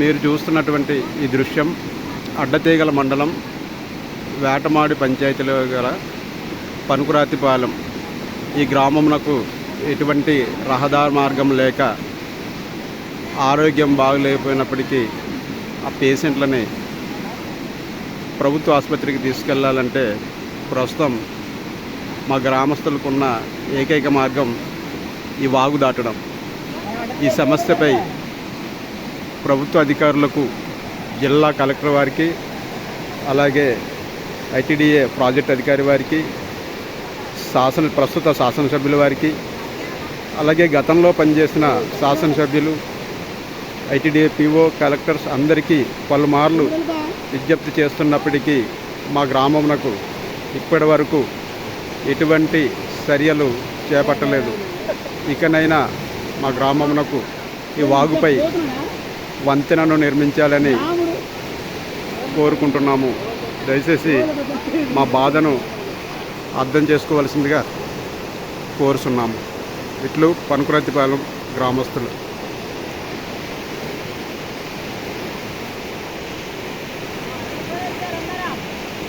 మీరు చూస్తున్నటువంటి ఈ దృశ్యం అడ్డతీగల మండలం వేటమాడి పంచాయతీలో గల పనుకురాతిపాలెం. ఈ గ్రామమునకు ఎటువంటి రహదారి మార్గం లేక ఆరోగ్యం బాగలేకపోయినప్పటికీ ఆ పేషెంట్లని ప్రభుత్వ ఆసుపత్రికి తీసుకెళ్ళాలంటే ప్రస్తుతం మా గ్రామస్తులకున్న ఏకైక మార్గం ఈ వాగు దాటడం. ఈ సమస్యపై ప్రభుత్వ అధికారులకు జిల్లా కలెక్టర్ వారికి అలాగే ఐటీడీఏ ప్రాజెక్ట్ అధికారి వారికి శాసన ప్రస్తుత శాసనసభ్యుల వారికి అలాగే గతంలో పనిచేసిన శాసనసభ్యులు ఐటీడీఏ పీఓ కలెక్టర్స్ అందరికీ పలుమార్లు విజ్ఞప్తి చేస్తున్నప్పటికీ మా గ్రామమునకు ఇప్పటి వరకు ఎటువంటి చర్యలు చేపట్టలేదు. ఇకనైనా మా గ్రామమునకు ఈ వాగుపై వంతెనను నిర్మించాలని కోరుకుంటున్నాము. దయచేసి మా బాధను అర్థం చేసుకోవలసిందిగా కోరుచున్నాము. ఇట్లు పనుకురతిపాలెం గ్రామస్తులు.